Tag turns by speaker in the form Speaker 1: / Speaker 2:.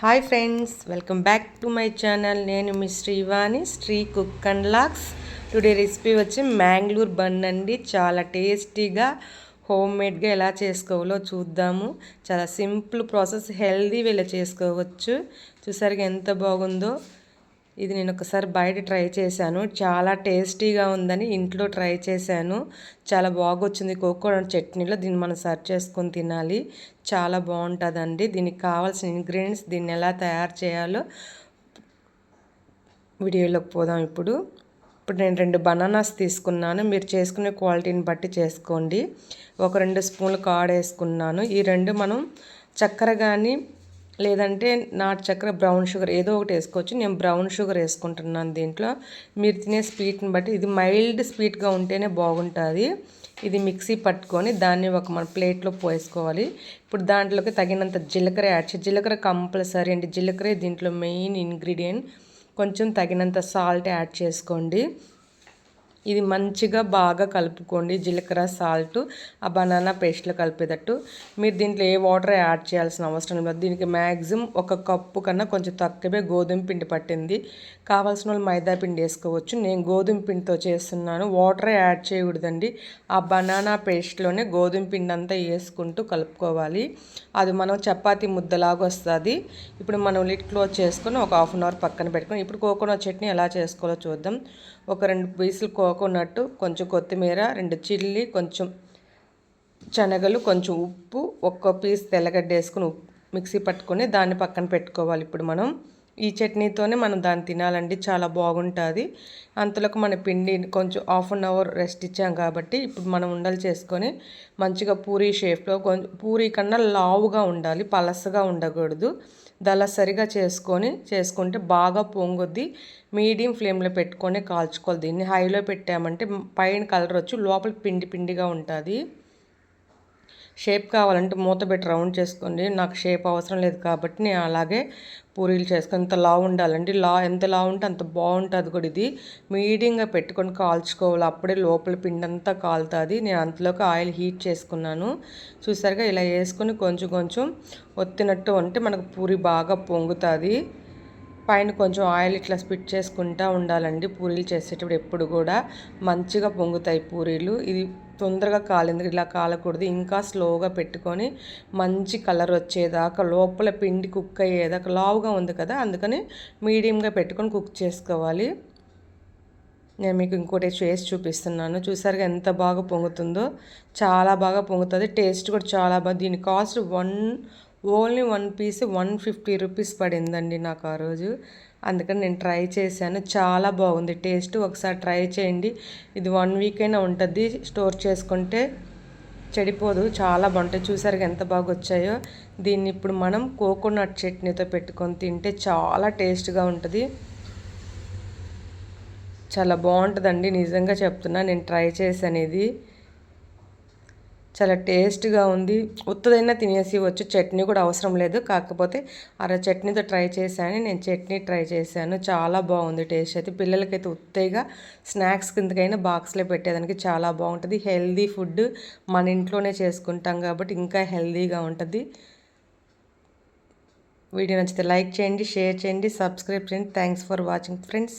Speaker 1: Hi friends welcome back to my channel. నేను మీ Srivani Sri cook and looks. Today recipe వచ్చి Mangalore bun అండి. చాలా టేస్టీగా హోమ్ మేడ్గా ఎలా చేసుకోవాలో చూద్దాము. చాలా సింపుల్ ప్రాసెస్ హెల్దీ ఇలా చేసుకోవచ్చు. చూసారుగా ఎంత బాగుందో. ఇది నేను ఒకసారి బయట ట్రై చేశాను. చాలా టేస్టీగా ఉందని ఇంట్లో ట్రై చేశాను. చాలా బాగొచ్చింది కోకోనట్ చట్నీలో. దీన్ని మనం సర్వ్ చేసుకొని తినాలి. చాలా బాగుంటుందండి. దీనికి కావాల్సిన ఇంగ్రీడియంట్స్ దీన్ని ఎలా తయారు చేయాలో వీడియోలోకి పోదాం ఇప్పుడు. ఇప్పుడు నేను రెండు బనానాస్ తీసుకున్నాను. మీరు చేసుకునే క్వాలిటీని బట్టి చేసుకోండి. ఒక రెండు స్పూన్లు కాడ వేసుకున్నాను ఈ రెండు మనం చక్కెర కానీ లేదంటే నాటు చక్కెర బ్రౌన్ షుగర్ ఏదో ఒకటి వేసుకోవచ్చు. నేను బ్రౌన్ షుగర్ వేసుకుంటున్నాను దీంట్లో. మీరు తినే స్వీట్ని బట్టి ఇది మైల్డ్ స్వీట్గా ఉంటేనే బాగుంటుంది. ఇది మిక్సీ పట్టుకొని దాన్ని ఒక మన ప్లేట్లో పోసుకోవాలి ఇప్పుడు దాంట్లోకి తగినంత జీలకర్ర యాడ్ చేసి జీలకర్ర కంపల్సరీ అండి. జీలకర్ర దీంట్లో మెయిన్ ఇంగ్రీడియంట్. కొంచెం తగినంత సాల్ట్ యాడ్ చేసుకోండి. ఇది మంచిగా బాగా కలుపుకోండి. జీలకర్ర సాల్ట్ ఆ బనానా పేస్ట్లో కలిపేటట్టు. మీరు దీంట్లో ఏ వాటర్ యాడ్ చేయాల్సిన అవసరం లేదు. దీనికి మ్యాక్సిమం ఒక కప్పు కన్నా కొంచెం తక్కువే గోధుమ పిండి పట్టింది. కావాల్సిన వాళ్ళు మైదా పిండి వేసుకోవచ్చు. నేను గోధుమ పిండితో చేస్తున్నాను. వాటర్ యాడ్ చేయకూడదండి. ఆ బనానా పేస్ట్లోనే గోధుమ పిండి అంతా వేసుకుంటూ కలుపుకోవాలి. అది మనం చపాతీ ముద్దలాగా వస్తుంది. ఇప్పుడు మనం లిట్ క్లోజ్ చేసుకొని ఒక హాఫ్ అన్ అవర్ పక్కన పెట్టుకొని ఇప్పుడు కోకోనట్ చట్నీ ఎలా చేసుకోవాలో చూద్దాం. ఒక రెండు పీసులు కోకోనట్ కొంచెం కొత్తిమీర రెండు చిల్లీ కొంచెం శనగలు కొంచెం ఉప్పు ఒక్కో పీస్ తెల్లగడ్డ వేసుకుని మిక్సీ పట్టుకొని దాన్ని పక్కన పెట్టుకోవాలి ఇప్పుడు మనం. ఈ చట్నీతోనే మనం దాన్ని తినాలండి. చాలా బాగుంటుంది. అంతలోకి మన పిండి కొంచెం హాఫ్ అన్ అవర్ రెస్ట్ ఇచ్చాం కాబట్టి ఇప్పుడు మనం ఉండలు చేసుకొని మంచిగా పూరీ షేప్లో కొంచెం పూరీ కన్నా లావుగా ఉండాలి పలసగా ఉండకూడదు. దళసరిగా చేసుకొని చేసుకుంటే బాగా పొంగుద్ది. మీడియం ఫ్లేమ్లో పెట్టుకొని కాల్చుకోవాలి. దీన్ని హైలో పెట్టామంటే పైన కలర్ వచ్చి లోపల పిండి పిండిగా ఉంటుంది. షేప్ కావాలంటే మూత పెట్టి రౌండ్ చేసుకోండి. నాకు షేప్ అవసరం లేదు కాబట్టి నేను అలాగే పూరీలు చేసుకుని ఇంత లా ఉండాలండి. లా ఎంత లా ఉంటే అంత బాగుంటుంది కూడా ఇది. మీడియంగా పెట్టుకొని కాల్చుకోవాలి. అప్పుడే లోపల పిండి అంతా కాలుతుంది. నేను అంతలోకి ఆయిల్ హీట్ చేసుకున్నాను. చూసారుగా ఇలా వేసుకొని కొంచెం కొంచెం ఒత్తినట్టు ఉంటే మనకు పూరి బాగా పొంగుతుంది. పైన కొంచెం ఆయిల్ ఇట్లా స్పిట్ చేసుకుంటూ ఉండాలండి. పూరీలు చేసేటప్పుడు ఎప్పుడు కూడా మంచిగా పొంగుతాయి పూరీలు. ఇది తొందరగా కాలింది ఇలా కాలకూడదు. ఇంకా స్లోగా పెట్టుకొని మంచి కలర్ వచ్చేదాకా లోపల పిండి కుక్ అయ్యేదాకా లావుగా ఉంది కదా అందుకని మీడియంగా పెట్టుకొని కుక్ చేసుకోవాలి. నేను మీకు ఇంకోటి చేసి చూపిస్తున్నాను. చూసారుగా ఎంత బాగా పొంగుతుందో? చాలా బాగా పొంగుతుంది. టేస్ట్ కూడా చాలా బాగా. దీని cost one only one piece one fifty rupees పడిందండి నాకు ఆ రోజు. అందుకని నేను ట్రై చేశాను. చాలా బాగుంది. టేస్ట్ ఒకసారి ట్రై చేయండి. ఇది వన్ వీక్ అయినా ఉంటుంది. స్టోర్ చేసుకుంటే చెడిపోదు. చాలా బాగుంటాయి. చూసారు ఎంత బాగా వచ్చాయో. దీన్ని ఇప్పుడు మనం కోకోనట్ చట్నీతో పెట్టుకొని తింటే చాలా టేస్ట్గా ఉంటుంది. చాలా బాగుంటుందండి. నిజంగా చెప్తున్నా. నేను ట్రై చేశాను ఇది. చాలా టేస్ట్గా ఉంది. ఉత్తదైనా తినేసి వచ్చు చట్నీ కూడా అవసరం లేదు. కాకపోతే అర చట్నీతో ట్రై చేశాను నేను చట్నీ ట్రై చేశాను. చాలా బాగుంది టేస్ట్ అయితే. పిల్లలకైతే ఉత్తగా స్నాక్స్ కిందకైనా బాక్స్లో పెట్టేదానికి చాలా బాగుంటుంది. హెల్దీ ఫుడ్ మన ఇంట్లోనే చేసుకుంటాం కాబట్టి ఇంకా హెల్దీగా ఉంటుంది. వీడియో నచ్చితే లైక్ చేయండి షేర్ చేయండి సబ్స్క్రైబ్ చేయండి. Thanks for watching friends.